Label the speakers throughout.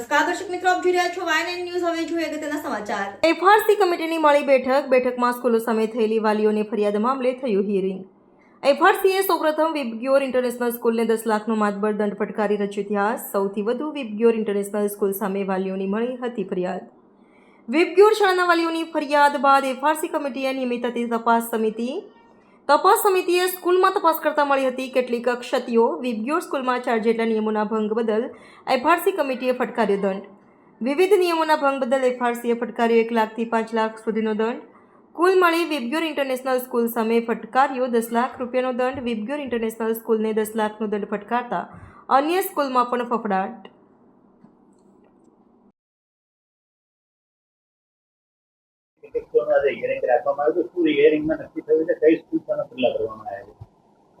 Speaker 1: નમસ્કાર, દર્શક મિત્રો, આપ જોઈ રહ્યા છો વાયન ન્યૂઝ હવે જોઈએ અગત્યના સમાચાર.
Speaker 2: એફઆરસી કમિટીની મળી બેઠક, બેઠકમાં સ્કૂલો સામે થયેલી વાલીઓની ફરિયાદ મામલે થયું હિયરિંગ. એફઆરસીએ સૌપ્રથમ વિબગ્યોર ઇન્ટરનેશનલ સ્કૂલને દસ લાખનો માતબર દંડ ફટકારી રચ્યો ઇતિહાસ સૌથી વધુ વિબગ્યોર ઇન્ટરનેશનલ સ્કૂલ સામે વાલીઓની મળી હતી ફરિયાદ. વિબગ્યોર શાળાના વાલીઓની ફરિયાદ બાદ એફઆરસી કમિટીએ નિયમિત તપાસ સમિતિ તપાસ સમિતિએ સ્કૂલમાં તપાસ કરતા મળી હતી કેટલીક ક્ષતિઓ. વિબગ્યોર સ્કૂલમાં ચાર જેટલા નિયમોના ભંગ બદલ એફઆરસી કમિટીએ ફટકાર્યો દંડ. વિવિધ નિયમોના ભંગ બદલ એફઆરસીએ ફટકાર્યો એક લાખથી પાંચ લાખ સુધીનો દંડ. કુલ મળી વિબગ્યોર ઇન્ટરનેશનલ સ્કૂલ સામે ફટકાર્યો દસ લાખ રૂપિયાનો દંડ. વિબગ્યોર ઇન્ટરનેશનલ સ્કૂલને દસ લાખનો દંડ ફટકારતા અન્ય સ્કૂલમાં પણ ફફડાટ.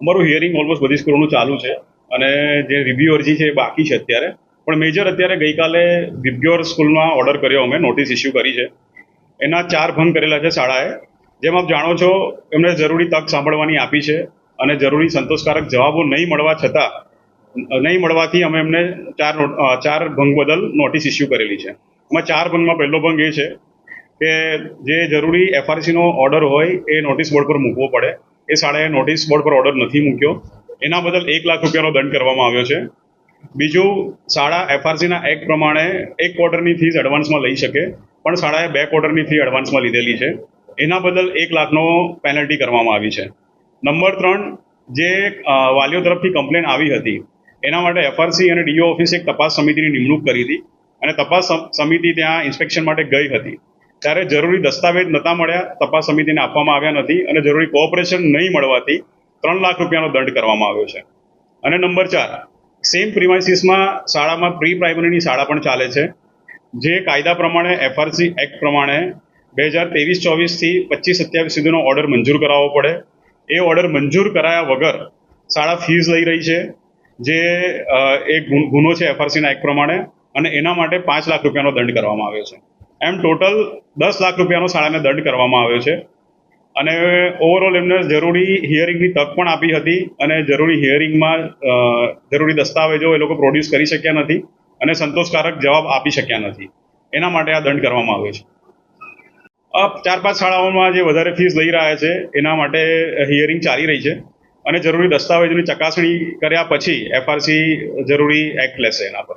Speaker 3: અમારું હિયરિંગ ઓલમોસ્ટ બધી સ્કૂલોનું ચાલુ છે અને જે રિવ્યુ અરજી છે એ બાકી છે અત્યારે. પણ મેજર અત્યારે ગઈકાલે વિબ્યોર સ્કૂલમાં ઓર્ડર કર્યો અમે નોટિસ ઇસ્યુ કરી છે. એના ચાર ભંગ કરેલા છે શાળાએ. જેમ આપ જાણો છો એમણે જરૂરી તક સાંભળવાની આપી છે અને જરૂરી સંતોષકારક જવાબો નહીં મળવા છતાં, નહીં મળવાથી અમે એમને ચાર ચાર ભંગ બદલ નોટિસ ઇસ્યુ કરેલી છે. એમાં ચાર ભંગમાં પહેલો ભંગ એ છે કે જે જરૂરી એફઆરસીનો ઓર્ડર હોય, એ નોટિસ બોર્ડ પર મૂકવો પડે. એ શાળાએ નોટિસ બોર્ડ પર ઓર્ડર નથી મૂક્યો. એના બદલ એક લાખ રૂપિયાનો દંડ કરવામાં આવ્યો છે. બીજું, શાળા એફઆરસીના એક્ટ પ્રમાણે એક ક્વાર્ટરની ફીસ એડવાન્સમાં લઈ શકે, પણ શાળાએ બે ક્વાર્ટરની ફી એડવાન્સમાં લીધેલી છે. એના બદલ એક લાખનો પેનલ્ટી કરવામાં આવી છે. નંબર ત્રણ, જે વાલીઓ તરફથી કમ્પ્લેન આવી હતી, એના માટે એફઆરસી અને ડીઓ ઓફિસે એક તપાસ સમિતિની નિમણૂક કરી હતી. અને તપાસ સમ- સમિતિ ત્યાં ઇન્સ્પેક્શન માટે ગઈ હતી. ત્યારે જરૂરી દસ્તાવેજ નહોતા મળ્યા, તપાસ સમિતિને આપવામાં આવ્યા નથી અને જરૂરી કોઓપરેશન નહીં મળવાથી ત્રણ લાખ રૂપિયાનો દંડ કરવામાં આવ્યો છે. અને નંબર ચાર સેમ પ્રિમાઇસીસમાં શાળામાં પ્રી પ્રાઇમરીની શાળા પણ ચાલે છે, જે કાયદા પ્રમાણે એફઆરસી એક્ટ પ્રમાણે બે હજાર ત્રેવીસ ચોવીસથી પચીસ સત્યાવીસ સુધીનો ઓર્ડર મંજૂર કરાવવો પડે. એ ઓર્ડર મંજૂર કરાયા વગર શાળા ફીસ લઈ રહી છે, જે એક ગુનો છે એફઆરસીના એક્ટ પ્રમાણે અને એના માટે પાંચ લાખ રૂપિયાનો દંડ કરવામાં આવ્યો છે. એમ ટોટલ દસ લાખ રૂપિયાનો શાળાને દંડ કરવામાં આવ્યો છે. અને ઓવરઓલ એમને જરૂરી હિયરિંગની તક પણ આપી હતી અને જરૂરી હિયરિંગમાં જરૂરી દસ્તાવેજો એ લોકો પ્રોડ્યુસ કરી શક્યા નથી અને સંતોષકારક જવાબ આપી શક્યા નથી. એના માટે આ દંડ કરવામાં આવ્યો છે. ચાર પાંચ શાળાઓમાં જે વધારે ફીસ લઈ રહ્યા છે, એના માટે હિયરિંગ ચાલી રહી છે અને જરૂરી દસ્તાવેજોની ચકાસણી કર્યા પછી એફઆરસી જરૂરી એક્ટ લેશે એના પર.